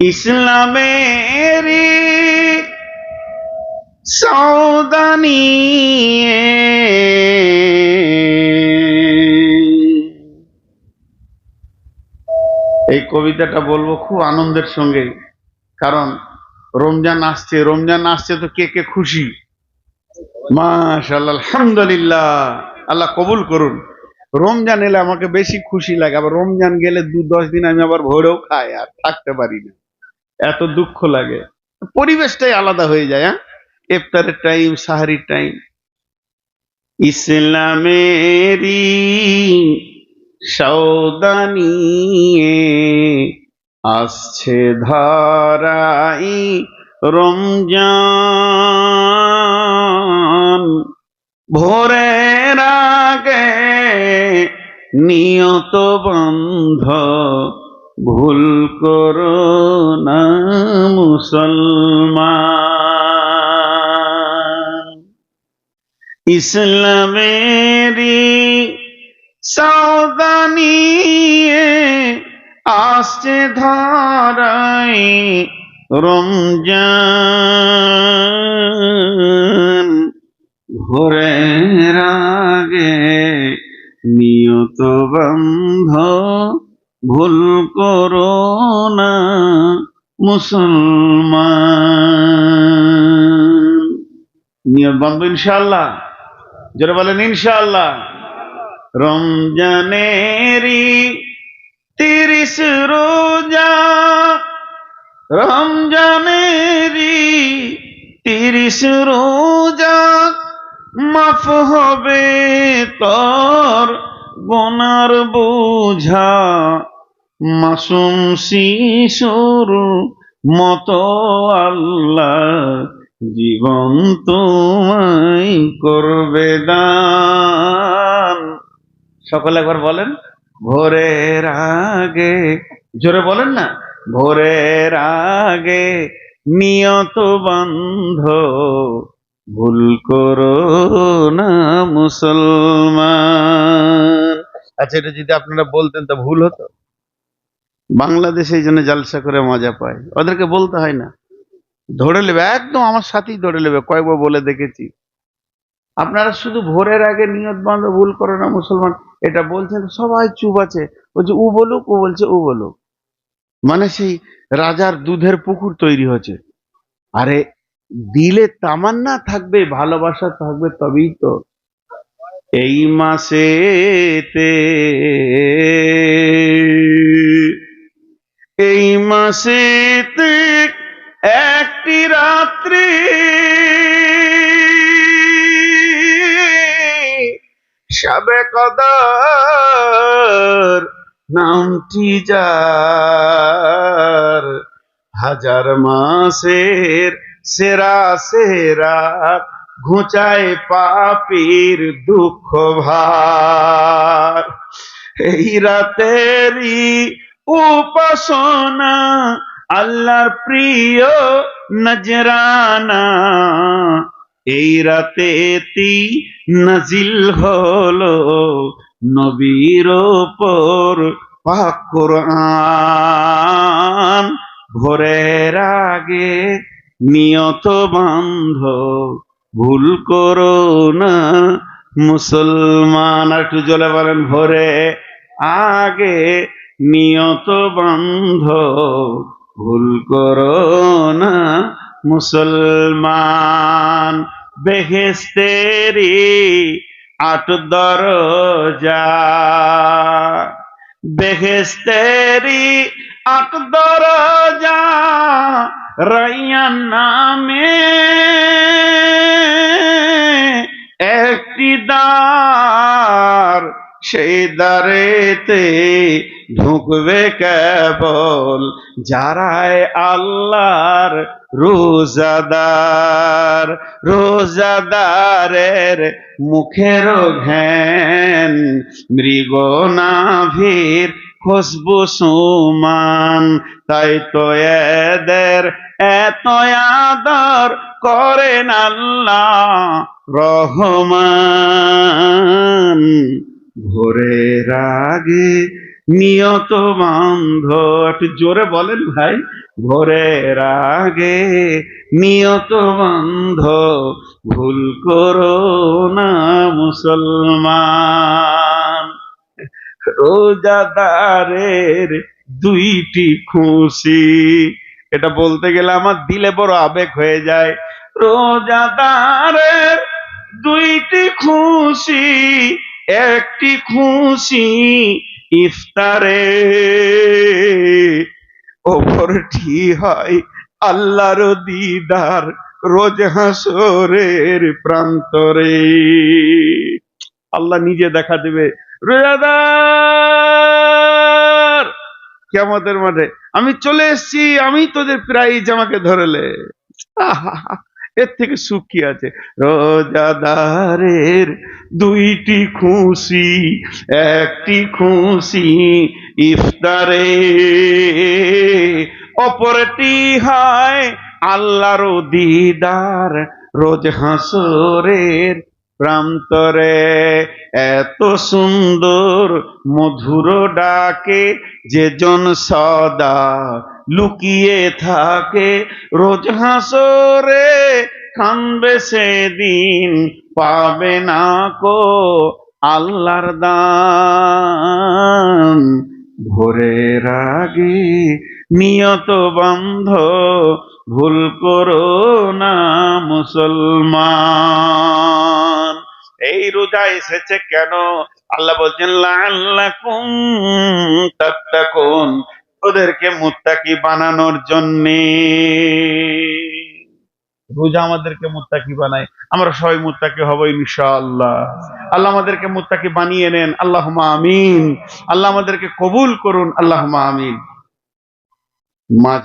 ইসলামেরি সৌদানি এই কবিতাটা বলব খুব আনন্দের সঙ্গে, কারণ রমজান আসছে রমজান আসছে তো কে কে খুশি? মাশাল্লাহ আলহামদুলিল্লাহ, আল্লাহ কবুল করুন। রমজান এলে আমাকে বেশি খুশি লাগে, আবার রমজান গেলে দু দশ দিন আমি আবার ভোরেও খাই, আর থাকতে পারি না। এত দুঃখ লাগে। পরিবেশটাই আলাদা হয়ে যায় হ্যাঁ? ইফতারের টাইম সাহারির টাইম ইসলামেরি সৌদানিয়ে আসছে ধারাই রমজান। ভোরের আগে নিয়ত বন্ধ ভুল করো না মুসলমান। ইসলামেরি সাউদানিয়ে আসছে ধারাই রমজান। ভোরের আগে নিয়ত বন্ধ ভুল করো না মুসলমান বন্ধ ইনশাল্লাহ যারা বলেন ইনশাল্লাহ রমজানেরি তিরিশ রোজা, রমজানেরি তিরিশ রোজা মাফ হবে তোর গোনার বোঝা। মাসুম শিশুর মতো আল্লাহ জীবন তোমায় করবে দান। সকলে একবার বলেন, ভোরের আগে, জোরে বলেন না, ভোরের আগে নিয়ত বন্ধ, ভুল করো না মুসলমান। আচ্ছা এটা যদি আপনারা বলতেন তা ভুল হতো? বাংলাদেশে এই জন্য জালসা করে মজা পায়। ওদেরকে বলতে হয় না। ধরে নেবে, একদম আমার সাথেই ধরে নেবে কয়েকবার বলে দেখেছি। আপনারা শুধু ভোরের আগে নিয়ত বান্ধব ভুল করে না মুসলমান। এটা বলছেন, সবাই চুপ আছে। বলছে, উ বলুক ও বলছে ও বলুক। মানে সেই রাজার দুধের পুকুর তৈরি হচ্ছে। আরে, দিলে তামান্না থাকবে, ভালোবাসা থাকবে, তবেই তো। এই এই মাসেতে একটি রাত্রি সবে কদর নামটি যার। হাজার মাসের সেরা সেরা ঘুচায় পাপির দুঃখ ভার। এই রাতেরই উপাসনা, আল্লাহর প্রিয় নজরানা। এই রাতেতি নাজিল হলো নবীর ওপর। পাক কোরআন ভোরের আগে নিয়ত বান্ধ। ভুল করো না মুসলমান। একটু জলে বলেন, ভোরে আগে নিয়ত বন্ধ, ভুল করো না মুসলমান। বেহেস্তেরি আট দরজা। বেহেস্তেরি আট দরজা রাইয়ান নামে। একটি দ্বার সেই দ্বারেতে ঢুকবে কেবল যারায় আল্লাহর রোজাদার, রোজাদারের মুখের ঘ্যান, মৃগ নাভির খুশবু সুমান, তাই তো এদের এত আদর করেন আল্লাহ রহমান। ভোরের আগে নিয়ত বান্ধ। একটু জোরে বলেন ভাই, ভোরের আগে নিয়ত বান্ধ। ভুল করো না মুসলমান। রোজাদারের দুইটি খুশি। এটা বলতে গেলে আমার দিলে বড় আবেগ হয়ে যায়। রোজাদারের দুইটি খুশি, একটি খুশি ইফতারে ওপরটি হয় আল্লাহর দিদার রোজ হাসরের প্রান্তরে। আল্লাহ নিজে দেখা দেবে রোজাদার! কেমতের মাঠে আমি চলে এসেছি আমি তোদের প্রাইজ আমাকে ধরলে। আহা, এর থেকে সুখ কি আছে? রোজাদারের দুইটি খুশি, একটি খুশি ইফতারে। অপরটি হয় আল্লাহর দিদার রোজ হাসরের প্রান্তরে। এত সুন্দর মধুর ডাকে যে জন সদা লুকিয়ে থাকে। রোজ হাসরে কানবে সেদিন, পাবে না কো আল্লাহর দান। ভোরের আগে নিয়ত বন্ধ, ভুল করো না মুসলমান। এই রোজা এসেছে কেন? আল্লাহ বলছেন লাল্লাকুম তাত্তাকুন। ওদেরকে মুত্তাকি বানানোর জন্যে। রোজা আমাদেরকে মুত্তাকি বানায়। আমরা সবাই মুত্তাকি হব ইনশাআল্লাহ। আল্লাহ আমাদেরকে মুত্তাকি বানিয়ে নেন। আল্লাহ আমিন। আল্লাহ আমাদেরকে কবুল করুন। আল্লাহ আমিন। মা